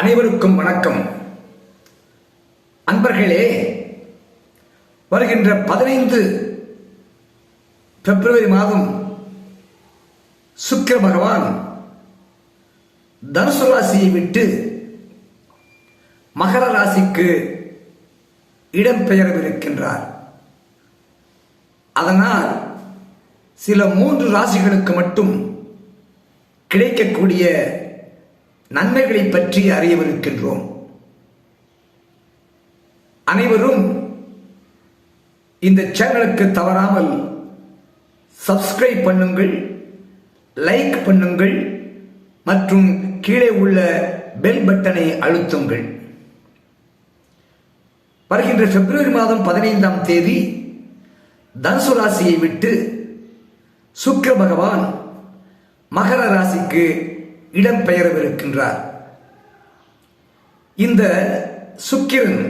அனைவருக்கும் வணக்கம். அன்பர்களே வருகின்ற பதினைந்து பிப்ரவரி மாதம் சுக்கிர பகவான் தனுசு ராசியை விட்டு மகர ராசிக்கு இடம்பெயரவிருக்கின்றார். அதனால் சில மூன்று ராசிகளுக்கு மட்டும் கிடைக்கக்கூடிய நன்மைகளை பற்றி அறியவிருக்கின்றோம். அனைவரும் இந்த சேனலுக்கு தவறாமல் சப்ஸ்கிரைப் பண்ணுங்கள் லைக் பண்ணுங்கள் மற்றும் கீழே உள்ள பெல் பட்டனை அழுத்துங்கள். வருகின்ற பிப்ரவரி மாதம் பதினைந்தாம் தேதி தனுசு ராசியை விட்டு சுக்கர பகவான் மகர ராசிக்கு இடம்பெயரவிருக்கின்றார். இந்த சுக்கிரன்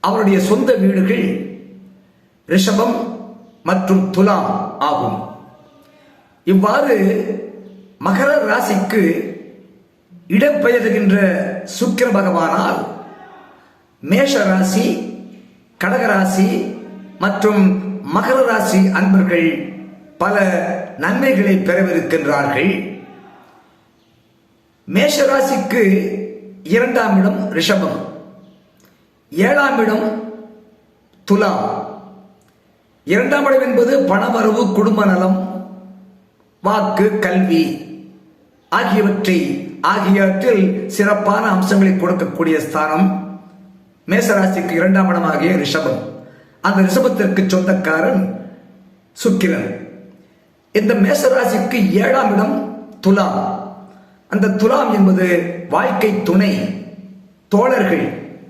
அவருடைய சொந்த வீடுகள் ரிஷபம் மற்றும் துலாம் ஆகும். இவ்வாறு மகர ராசிக்கு இடம்பெயர்கின்ற சுக்கிர பகவானால் மேஷ ராசி கடகராசி மற்றும் மகர ராசி அன்பர்கள் பல நன்மைகளை பெறவிருக்கின்றார்கள். மேஷராசிக்கு இரண்டாம் இடம் ரிஷபம். ஏழாம் இடம் துலாம். இரண்டாம் இடம் என்பது பணவரவு குடும்ப நலம் வாக்கு கல்வி ஆகியவற்றை ஆகியவற்றில் சிறப்பான அம்சங்களை கொடுக்கக்கூடிய ஸ்தானம் மேசராசிக்கு இரண்டாம் இடமாகிய ரிஷபம். அந்த ரிஷபத்திற்கு சொந்தக்காரன் சுக்கிரன். இந்த மேசராசிக்கு ஏழாம் இடம் துலாம். அந்த துலாம் என்பது வாழ்க்கை துணை தோழர்கள்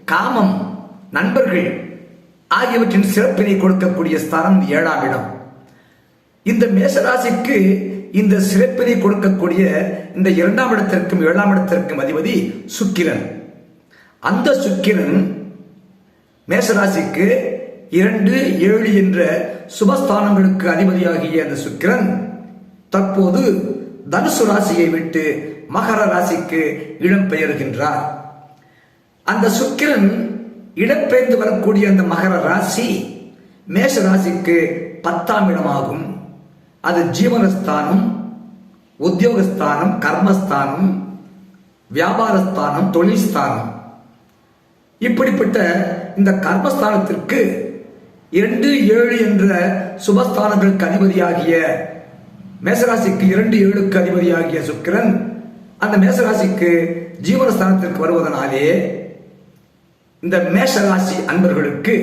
காமம் நண்பர்கள் ஆகியவற்றின் சிறப்பினை கொடுக்கக்கூடிய ஸ்தானம் ஏழாம் இடம். இந்த மேசராசிக்கு இந்த சிறப்பினை கொடுக்கக்கூடிய இந்த இரண்டாம் இடத்திற்கும் ஏழாம் இடத்திற்கும் அதிபதி சுக்கிரன். அந்த சுக்கிரன் மேசராசிக்கு இரண்டு ஏழு என்ற சுபஸ்தானங்களுக்கு அதிபதியாகிய அந்த சுக்கிரன் தற்போது தனுசு ராசியை விட்டு மகர ராசிக்கு இடம் பெயர்கின்றார் அந்த சுக்கிரன் இடம்பெயர்ந்து வரக்கூடிய அந்த மகர ராசி மேஷ ராசிக்கு பத்தாம் இடமாகும். அது ஜீவனஸ்தானம் உத்தியோகஸ்தானம் கர்மஸ்தானம் வியாபாரஸ்தானம் தொழில் ஸ்தானம் இப்படிப்பட்ட இந்த கர்மஸ்தானத்திற்கு இரண்டு ஏழு என்ற சுபஸ்தானங்களுக்கு அதிபதியாகிய மேசராசிக்கு இரண்டு ஏழுக்கு அதிபதியாகிய சுக்கிரன் அந்த மேசராசிக்கு ஜீவனஸ்தானத்திற்கு வருவதனாலே இந்த மேஷராசி அன்பர்களுக்கு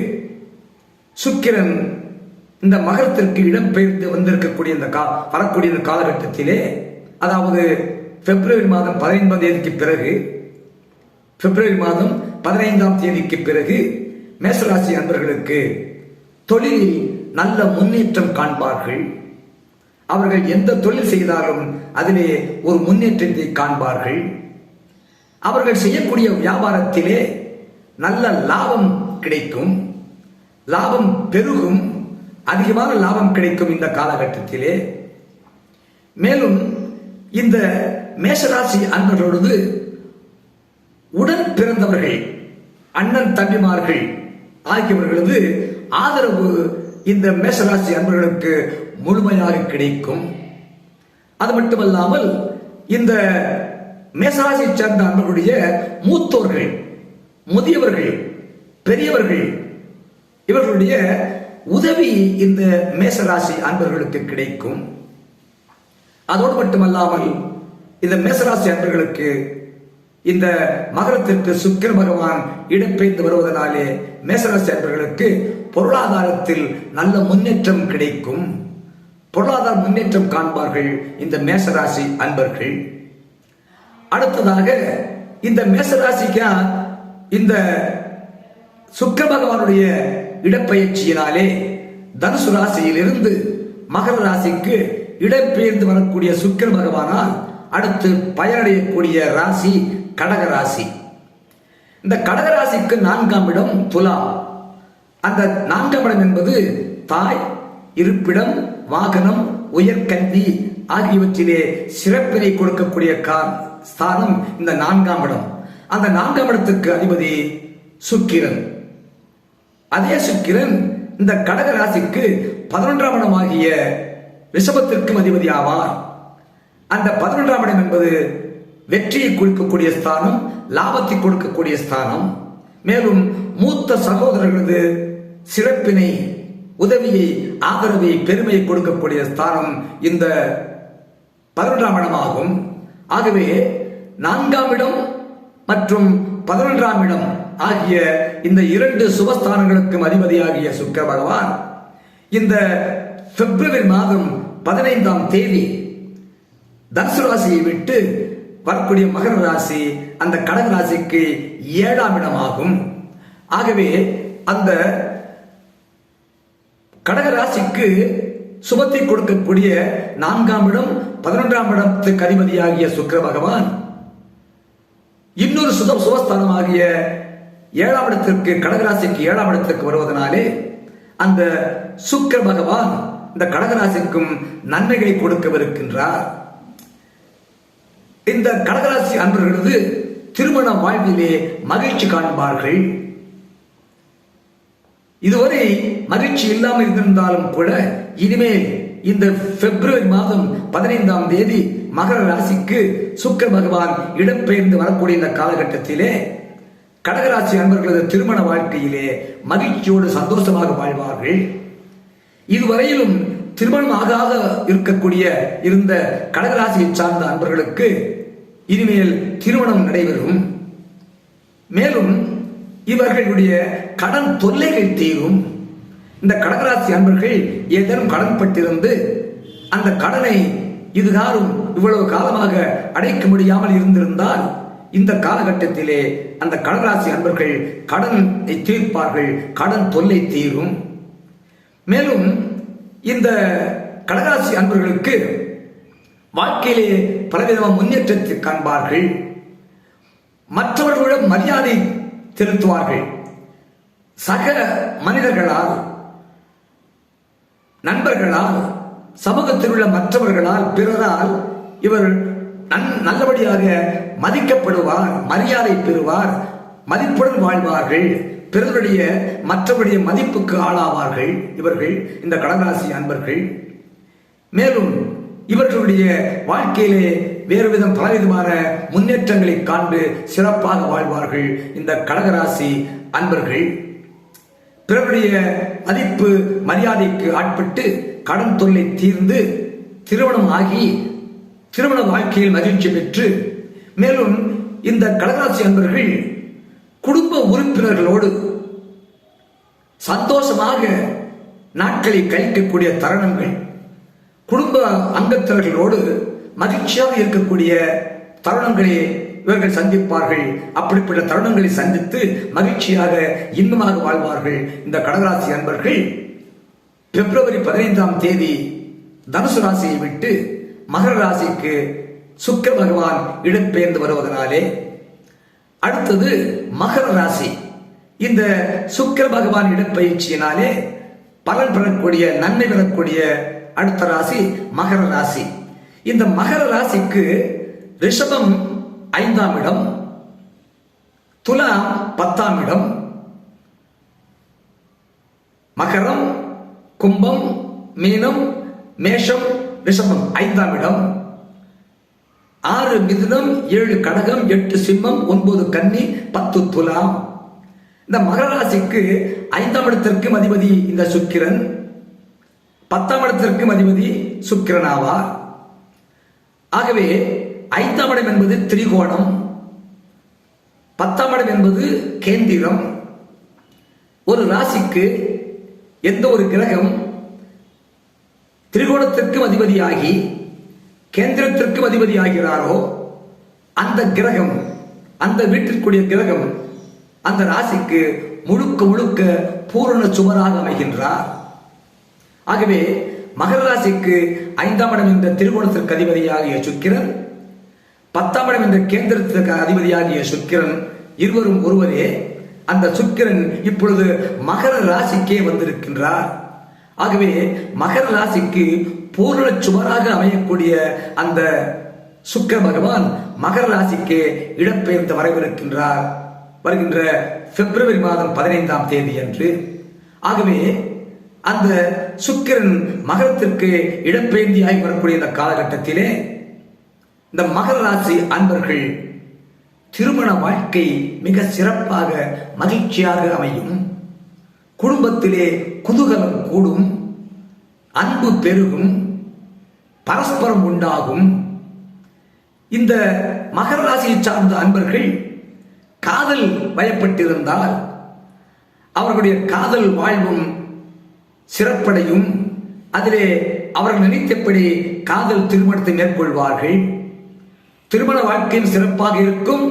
சுக்கிரன் இந்த மகரத்திற்கு இடம்பெயர்ந்து வந்திருக்கக்கூடிய இந்த கா வரக்கூடிய இந்த காலகட்டத்திலே அதாவது பிப்ரவரி மாதம் பதினைந்தாம் தேதிக்கு பிறகு பிப்ரவரி மாதம் பதினைந்தாம் தேதிக்கு பிறகு மேசராசி அன்பர்களுக்கு தொழிலில் நல்ல முன்னேற்றம் காண்பார்கள். அவர்கள் எந்த தொழில் செய்தாலும் அதிலே ஒரு முன்னேற்றத்தை காண்பார்கள். அவர்கள் செய்யக்கூடிய வியாபாரத்திலே நல்ல லாபம் கிடைக்கும். லாபம் பெருகும். அதிகமான லாபம் கிடைக்கும் இந்த காலகட்டத்திலே. மேலும் இந்த மேஷராசி அன்பர்களோடு உடன் பிறந்தவர்கள் அண்ணன் தம்பிமார்கள் ஆகியவர்களது ஆதரவு இந்த மேஷராசி அன்பர்களுக்கு முழுமையாக கிடைக்கும். அது மட்டுமல்லாமல் இந்த மேசராசியை சேர்ந்த அன்பர்களுடைய மூத்தோர்கள் முதியவர்கள் பெரியவர்கள் இவர்களுடைய உதவி இந்த மேசராசி அன்பர்களுக்கு கிடைக்கும். அதோடு மட்டுமல்லாமல் இந்த மேசராசி அன்பர்களுக்கு இந்த மகரத்திற்கு சுக்கிர பகவான் இடம்பெய்ந்து வருவதனாலே மேசராசி அன்பர்களுக்கு பொருளாதாரத்தில் நல்ல முன்னேற்றம் கிடைக்கும். பொருளாதார முன்னேற்றம் காண்பார்கள் இந்த மேசராசி அன்பர்கள். அடுத்ததாக இந்த மேசராசிக்கு இந்த சுக்கிர பகவானுடைய இடப்பெயர்ச்சியினாலே தனுசு ராசியிலிருந்து மகர ராசிக்கு இடம்பெயர்ந்து வரக்கூடிய சுக்கிர பகவானால் அடுத்து பயனடையக்கூடிய ராசி கடக ராசி இந்த கடகராசிக்கு நான்காம் இடம் துலாம். அந்த நான்காம் இடம் என்பது தாய் இருப்பிடம் வாகனம் உயர்கல்வி ஆகியவற்றிலே சிறப்பினை கொடுக்கக்கூடிய கார் ஸ்தானம் இந்த நான்காம் இடம். அந்த நான்காம் இடத்துக்கு அதிபதி சுக்கிரன். அதே சுக்கிரன் இந்த கடக ராசிக்கு பதினொன்றாம் இடமாகிய ரிஷபத்திற்கும் அதிபதி ஆவார். அந்த பதினொன்றாம் இடம் என்பது வெற்றியை கொடுக்கக்கூடிய ஸ்தானம் லாபத்தை கொடுக்கக்கூடிய ஸ்தானம். மேலும் மூத்த சகோதரர்களது சிறப்பினை உதவியை ஆதரவை பெருமையை கொடுக்கக்கூடிய ஸ்தானம் இந்த பதினொன்றாம் இடமாகும். ஆகவே நான்காம் இடம் மற்றும் பதினொன்றாம் இடம் ஆகிய இந்த இரண்டு சுபஸ்தானங்களுக்கும் அதிபதியாகிய சுக்கிர பகவான் இந்த பிப்ரவரி மாதம் பதினைந்தாம் தேதி தனுசு ராசியை விட்டு வரக்கூடிய மகர ராசி அந்த கடக ராசிக்கு ஏழாம் இடமாகும். ஆகவே அந்த கடகராசிக்கு சுபத்தை கொடுக்கக்கூடிய நான்காம் இடம் பதினொன்றாம் இடத்துக்கு அதிபதியாகிய சுக்கிர பகவான். இன்னொரு சுத சுபஸ்தானமாகிய ஏழாம் இடத்திற்கு கடகராசிக்கு ஏழாம் இடத்திற்கு வருவதனாலே அந்த சுக்கிர பகவான் இந்த கடகராசிக்கும் நன்மைகளை கொடுக்கவிருக்கின்றார். இந்த கடகராசி அன்பர்களது திருமண வாழ்விலே மகிழ்ச்சி காண்பார்கள். இதுவரை மகிழ்ச்சி இல்லாமல் இருந்திருந்தாலும் கூட இனிமேல் இந்த பிப்ரவரி மாதம் பதினைந்தாம் தேதி மகர ராசிக்கு சுக்கர பகவான் இடம்பெயர்ந்து வரக்கூடிய இந்த காலகட்டத்திலே கடகராசி அன்பர்களது திருமண வாழ்க்கையிலே மகிழ்ச்சியோடு சந்தோஷமாக வாழ்வார்கள். இதுவரையிலும் திருமணம் ஆகாத இருக்கக்கூடிய இருந்த கடகராசியை சார்ந்த அன்பர்களுக்கு இனிமேல் திருமணம் நடைபெறும். மேலும் இவர்களுடைய கடன் தொல்லைகள் தீரும். இந்த கடகராசி அன்பர்கள் ஏதேனும் கடன் பட்டிருந்து அந்த கடனை இதுகாரும் இவ்வளவு காலமாக அடைக்க முடியாமல் இருந்திருந்தால் இந்த காலகட்டத்திலே அந்த கடகராசி அன்பர்கள் கடனை தீர்ப்பார்கள் கடன் தொல்லை தீரும். மேலும் இந்த கடகராசி அன்பர்களுக்கு வாழ்க்கையிலே பலவிதமான முன்னேற்றத்தை காண்பார்கள். மற்றவர்களிடம் மரியாதை திருத்துவார்கள். சக மனிதர்களால் நண்பர்களால் சமூகத்தில் உள்ள மற்றவர்களால் பிறரால் இவர் நன் நல்லபடியாக மதிக்கப்படுவார் மரியாதை பெறுவார் மதிப்புடன் வாழ்வார்கள் பிறருடைய மற்றவருடைய மதிப்புக்கு ஆளாவார்கள் இவர்கள் இந்த கடகராசி அன்பர்கள். மேலும் இவர்களுடைய வாழ்க்கையிலே வேறு விதம் பலவிதமான முன்னேற்றங்களை காண்டு சிறப்பாக வாழ்வார்கள் இந்த கடகராசி அன்பர்கள். பிறருடைய மதிப்பு மரியாதைக்கு ஆட்பட்டு கடன் தொல்லை தீர்ந்து திருமணம் ஆகி திருமண வாழ்க்கையில் மகிழ்ச்சி பெற்று மேலும் இந்த கடகராசி அன்பர்கள் குடும்ப உறுப்பினர்களோடு சந்தோஷமாக நாட்களை கழிக்கக்கூடிய தருணங்கள். குடும்ப அங்கத்தினர்களோடு மகிழ்ச்சியாக இருக்கக்கூடிய தருணங்களை இவர்கள் சந்திப்பார்கள். அப்படிப்பட்ட தருணங்களை சந்தித்து மகிழ்ச்சியாக இன்பமாக வாழ்வார்கள். இந்த கடகராசி அன்பர்கள் பிப்ரவரி பதினைந்தாம் தேதி தனுசு ராசியை விட்டு மகர ராசிக்கு சுக்கிர பகவான் இடம்பெயர்ந்து வருவதனாலே அடுத்தது மகர ராசி. இந்த சுக்கிர பகவான் இடப்பயிற்சியினாலே பலன் பெறக்கூடிய நன்மை பெறக்கூடிய அடுத்த ராசி மகர ராசி. இந்த மகர ராசிக்கு ரிஷபம் ஐந்தாம் இடம் துலாம் பத்தாம் இடம். மகரம் கும்பம் மீனம் மேஷம் ரிஷபம் ஐந்தாம் இடம். ஆறு மிதுனம் ஏழு கடகம் எட்டு சிம்மம் ஒன்பது கன்னி பத்து துலாம். இந்த மகர ராசிக்கு ஐந்தாம் இடத்திற்கு அதிபதி இந்த சுக்கிரன் பத்தாம் இடத்திற்கு அதிபதி சுக்கிரன் ஆவார். ஆகவே ஐந்தாம் இடம் என்பது திரிகோணம் பத்தாம் இடம் என்பது கேந்திரம். ஒரு ராசிக்கு எந்த ஒரு கிரகம் திரிகோணத்திற்கும் அதிபதியாகி கேந்திரத்திற்கும் அதிபதியாகிறாரோ அந்த கிரகம் அந்த வீட்டிற்குரிய கிரகம் அந்த ராசிக்கு முழுக்க முழுக்க பூரண சுவராக அமைகின்றார். ஆகவே மகர ராசிக்கு ஐந்தாம் இடம் என்ற திருகோணத்திற்கு அதிபதியாகிய சுக்கிரன் பத்தாம் இடம் என்ற கேந்திரத்திற்கு அதிபதியாகிய சுக்கிரன் இருவரும் ஒருவரே அந்த சுக்கிரன் இப்பொழுது மகர ராசிக்கே வந்திருக்கின்றார். ஆகவே மகர ராசிக்கு பூரண சுவராக அமையக்கூடிய அந்த சுக்கர பகவான் மகர ராசிக்கு இடம்பெயர்ந்து வரவிருக்கின்றார். வருகின்ற பிப்ரவரி மாதம் பதினைந்தாம் தேதி அன்று ஆகவே அந்த சுக்கிரன் மகரத்திற்கு இடப்பெயர்ந்தியாகி வரக்கூடிய இந்த காலகட்டத்திலே இந்த மகர ராசி அன்பர்கள் திருமண வாழ்க்கை மிக சிறப்பாக மகிழ்ச்சியாக அமையும். குடும்பத்திலே குதூகலம் கூடும். அன்பு பெருகும். பரஸ்பரம் உண்டாகும். இந்த மகர ராசியை சார்ந்த அன்பர்கள் காதல் வயப்பட்டிருந்தால் அவர்களுடைய காதல் வாழ்வும் சிறப்படையும். அதிலே அவர்கள் நினைத்தபடி காதல் திருமணத்தை மேற்கொள்வார்கள். திருமண வாழ்க்கையும் சிறப்பாக இருக்கும்.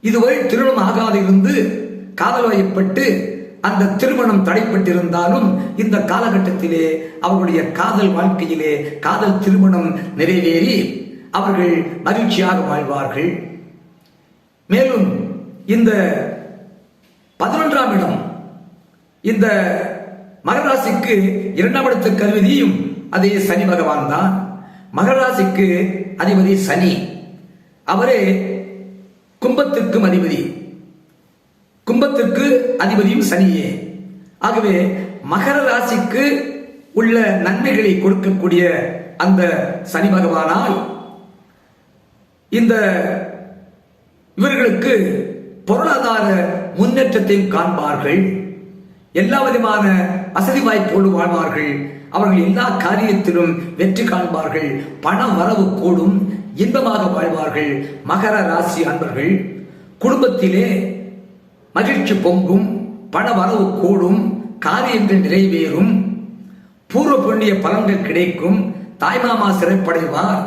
இதுவரை திருமணம் ஆகாது இருந்து காதல் வயப்பட்டு அந்த திருமணம் தடைப்பட்டிருந்தாலும் இந்த காலகட்டத்திலே அவர்களுடைய காதல் வாழ்க்கையிலே காதல் திருமணம் நிறைவேறி அவர்கள் மகிழ்ச்சியாக வாழ்வார்கள். மேலும் இந்த பதினொன்றாம் இடம் இந்த மகராசிக்கு இரண்டாம் இடத்துக்கு அதிபதியும் அதே சனி பகவான் தான். மகராசிக்கு அதிபதி சனி. அவரே கும்பத்திற்கும் அதிபதி. கும்பத்திற்கு அதிபதியும் சனியே. ஆகவே மகர ராசிக்கு உள்ள நன்மைகளை கொடுக்கக்கூடிய அந்த சனி பகவானால் இந்த இவர்களுக்கு பொருளாதார முன்னேற்றத்தையும் காண்பார்கள். எல்லா விதமான வசதி வாய்ப்போடு வாழ்வார்கள். அவர்கள் எல்லா காரியத்திலும் வெற்றி காண்பார்கள். பண வரவு கூடும். இன்பமாக வாழ்வார்கள். மகர ராசி அன்பர்கள் குடும்பத்திலே மகிழ்ச்சி பொங்கும். பண வரவு கூடும். காரியங்கள் நிறைவேறும். பூர்வ புண்ணிய பலன்கள் கிடைக்கும். தாய்மாமா சிறப்படைவார்.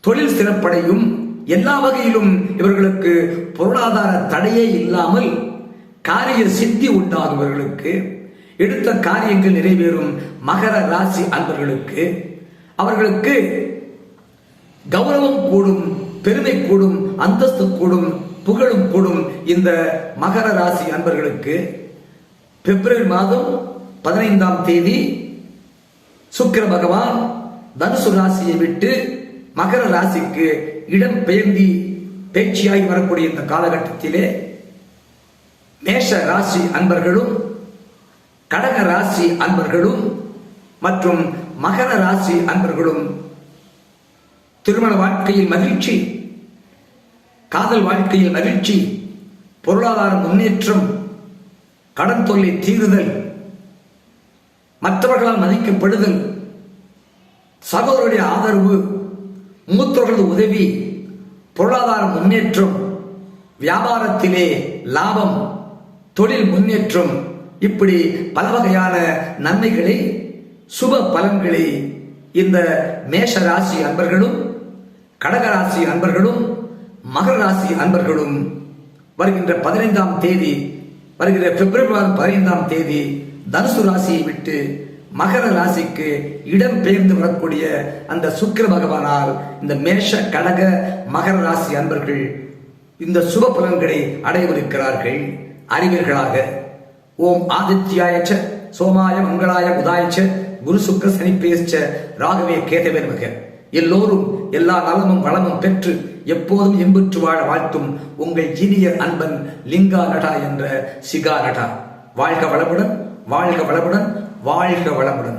தொழில் சிறப்படையும். எல்லா வகையிலும் இவர்களுக்கு பொருளாதார தடையே இல்லாமல் காரிய சித்தி உண்டாகும் எடுத்த காரியங்கள் நிறைவேறும் மகர ராசி அன்பர்களுக்கு அவர்களுக்கு கௌரவம் கூடும் பெருமை கூடும் அந்தஸ்து கூடும் புகழும் கூடும் இந்த மகர ராசி அன்பர்களுக்கு பிப்ரவரி மாதம் பதினைந்தாம் தேதி சுக்கர பகவான் தனுசு ராசியை விட்டு மகர ராசிக்கு இடம் பெயர்ந்தி பேச்சியாகி வரக்கூடிய இந்த காலகட்டத்திலே மேஷ ராசி அன்பர்களும் கடக ராசி அன்பர்களும் மற்றும் மகர ராசி அன்பர்களும் திருமண வாழ்க்கையில் மகிழ்ச்சி காதல் வாழ்க்கையில் மகிழ்ச்சி பொருளாதார முன்னேற்றம் கடன் தொல்லை தீருதல் மற்றவர்களால் மதிக்கப்படுதல் சகோதரருடைய ஆதரவு மூத்தவர்களது உதவி பொருளாதார முன்னேற்றம் வியாபாரத்திலே லாபம் தொழில் முன்னேற்றம் இப்படி பல வகையான நன்மைகளை சுப பலன்களை இந்த மேஷ ராசி அன்பர்களும் கடகராசி அன்பர்களும் மகர ராசி அன்பர்களும் வருகின்ற பதினைந்தாம் தேதி வருகிற பிப்ரவரி மாதம் பதினைந்தாம் தேதி தனுசு ராசியை விட்டு மகர ராசிக்கு இடம் பெயர்ந்து வரக்கூடிய அந்த சுக்கிர பகவானால் இந்த மேஷ கடக மகர ராசி அன்பர்கள் இந்த சுப பலன்களை அடையவிருக்கிறார்கள் அறிவீர்களாக ஓம் ஆதித்யாயச்ச சோமாய மங்களாய புதாயச்ச குரு சுக்கர சனிப்பேச்ச ராகவே கேதவேர்மக எல்லோரும் எல்லா நலமும் வளமும் பெற்று எப்போதும் இன்புற்று வாழ வாழ்த்தும் உங்கள் இனிய அன்பன் லிங்கா நடா என்ற சிகா நடா வாழ்க வளமுடன் வாழ்க வளமுடன் வாழ்க வளமுடன்.